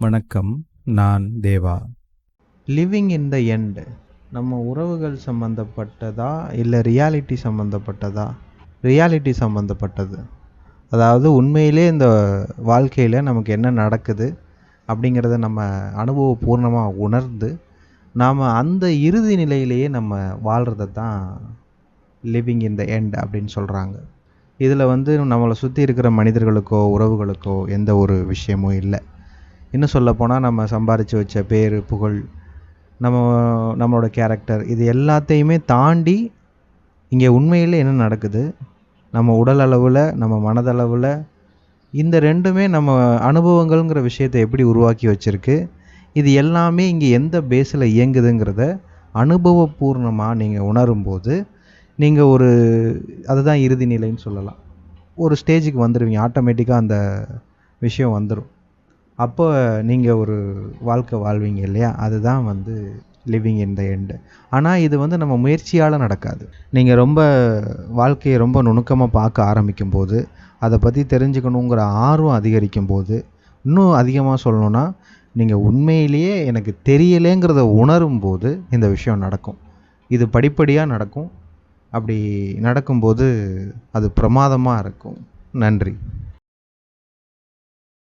வணக்கம் நான் தேவா. Living in the end நம்ம உறவுகள் சம்மந்தப்பட்டதா இல்லை ரியாலிட்டி சம்மந்தப்பட்டதா ரியாலிட்டி சம்மந்தப்பட்டது அதாவது உண்மையிலே இந்த வாழ்க்கையில் நமக்கு என்ன நடக்குது அப்படிங்கிறத நம்ம அனுபவபூர்ணமாக உணர்ந்து நாம் அந்த இறுதி நிலையிலேயே நம்ம வாழ்கிறத தான் லிவிங் இன் த எண்ட் அப்படின்னு சொல்கிறாங்க இதில் வந்து நம்மளை சுற்றி இருக்கிற மனிதர்களுக்கோ உறவுகளுக்கோ எந்த ஒரு விஷயமும் இல்லை. இன்னும் சொல்லப்போனால் நம்ம சம்பாரித்து வச்ச பேர் புகழ் நம்ம நம்மளோட கேரக்டர் இது எல்லாத்தையுமே தாண்டி இங்கே உண்மையில் என்ன நடக்குது? நம்ம உடல் அளவில் நம்ம மனதளவில் இந்த ரெண்டுமே நம்ம அனுபவங்கள்ங்கிற விஷயத்தை எப்படி உருவாக்கி வச்சுருக்கு? இது எல்லாமே இங்கே எந்த பேஸில் இயங்குதுங்கிறத அனுபவபூர்ணமாக நீங்கள் உணரும்போது நீங்கள் ஒரு அதுதான் இறுதி நிலைன்னு சொல்லலாம். ஒரு ஸ்டேஜுக்கு வந்துடுவீங்க ஆட்டோமேட்டிக்காக அந்த விஷயம் வந்துடும் அப்போ நீங்கள் ஒரு வாழ்க்கை வாழ்வீங்க இல்லையா? அதுதான் வந்து லிவிங் இன் த எண்டு ஆனால் இது வந்து நம்ம முயற்சியால் நடக்காது. நீங்கள் ரொம்ப வாழ்க்கையை ரொம்ப நுணுக்கமாக பார்க்க ஆரம்பிக்கும் போது அதை பற்றி தெரிஞ்சுக்கணுங்கிற ஆர்வம் அதிகரிக்கும் போது இன்னும் அதிகமாக சொல்லணுன்னா நீங்கள் உண்மையிலேயே எனக்கு தெரியலேங்கிறத உணரும் போது இந்த விஷயம் நடக்கும். இது படிப்படியாக நடக்கும். அப்படி நடக்கும்போது அது பிரமாதமாக இருக்கும். நன்றி.